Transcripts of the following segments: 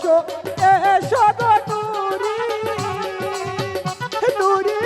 এসো এসো নুরি।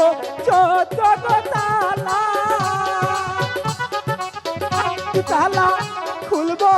গো ছোট গো তালা। তালা খুলবো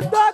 Santa